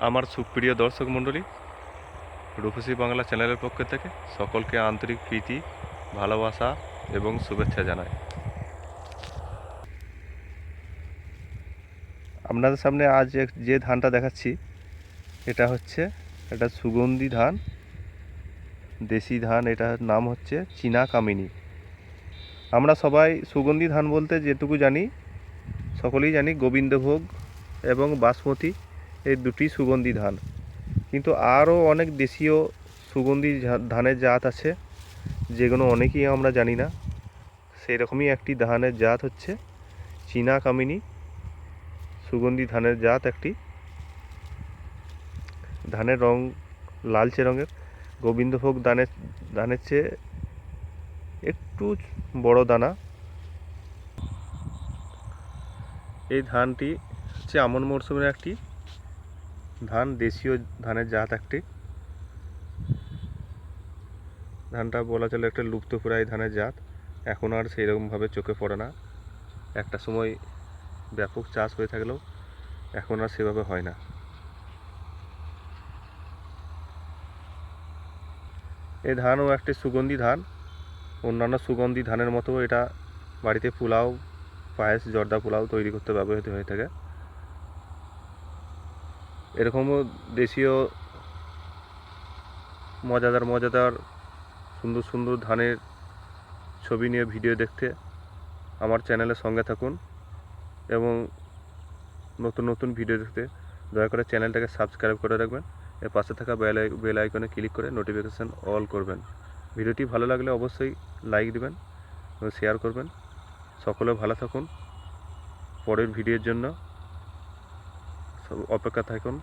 আমার সুপ্রিয় দর্শক মণ্ডলী, রূপসী বাংলা চ্যানেলের পক্ষ থেকে সকলকে আন্তরিক প্রীতি, ভালোবাসা এবং শুভেচ্ছা জানাই। আপনাদের সামনে আজ যে ধানটা দেখাচ্ছি, এটা হচ্ছে এটা সুগন্ধি ধান, দেশি ধান, এটার নাম হচ্ছে চীনা কামিনী। আমরা সবাই সুগন্ধি ধান বলতে যেটুকু জানি, সকলেই জানি গোবিন্দভোগ এবং বাসমতি। এই দুটি সুগন্ধি ধান। কিন্তু আরও অনেক দেশীয় সুগন্ধি ধানের জাত আছে, যেগুলো অনেকেই আমরা জানি না। সেই রকমই একটি ধানের জাত হচ্ছে চীনা কামিনী। সুগন্ধি ধানের জাত একটি। ধানের রং লালচে রঙের। গোবিন্দভোগ ধানের ধানের চেয়ে একটু বড় দানা। এই ধানটি হচ্ছে আমন মরশুমের একটি ধান, দেশীয় ধানের জাত একটি। ধানটা বলা চলে একটা লুপ্তপ্রায় ধানের জাত। এখন আর সেই রকমভাবে চোখে পড়ে না। একটা সময় ব্যাপক চাষ হয়ে থাকলেও এখন আর সেভাবে হয় না। এই ধানও একটি সুগন্ধি ধান। অন্যান্য সুগন্ধি ধানের মতো এটা বাড়িতে পোলাও, পায়েস, জর্দা পোলাও তৈরি করতে ব্যবহৃত হয়ে থাকে। এরকমও দেশীয় মজাদার মজাদার সুন্দর সুন্দর ধানের ছবি নিয়ে ভিডিও দেখতে আমার চ্যানেলের সঙ্গে থাকুন এবং নতুন নতুন ভিডিও দেখতে দয়া করে চ্যানেলটাকে সাবস্ক্রাইব করে রাখবেন। এর পাশে থাকা বেল বেল আইকনে ক্লিক করে নোটিফিকেশান অল করবেন। ভিডিওটি ভালো লাগলে অবশ্যই লাইক দিবেন এবং শেয়ার করবেন। সকলে ভালো থাকুন। পরের ভিডিওর জন্য অপেক্ষা থাকুন।